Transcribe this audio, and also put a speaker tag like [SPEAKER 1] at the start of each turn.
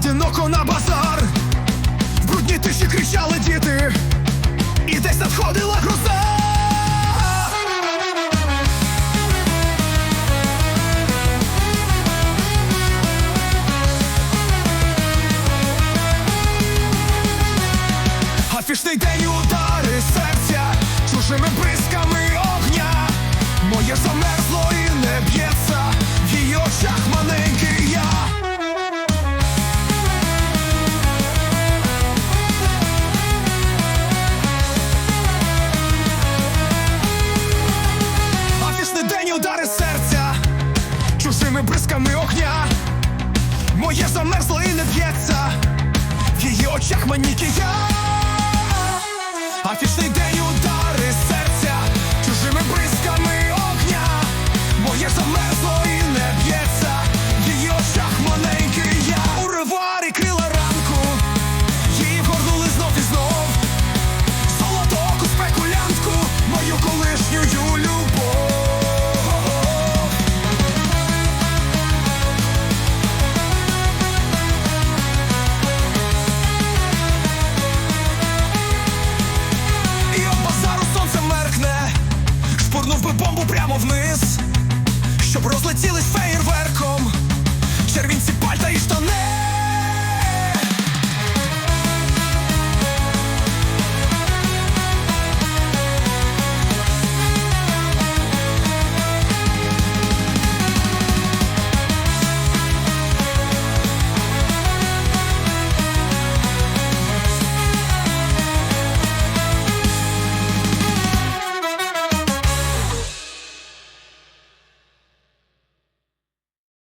[SPEAKER 1] одиноко на базар. В брудні тиші кричали діти, і десь надходила гроза. Афішний день удари чужими бризками огня. Моє замерзло і не б'ється, в її очах манікія. Щоб розлетілись феєрверком, червінці пальта і штани.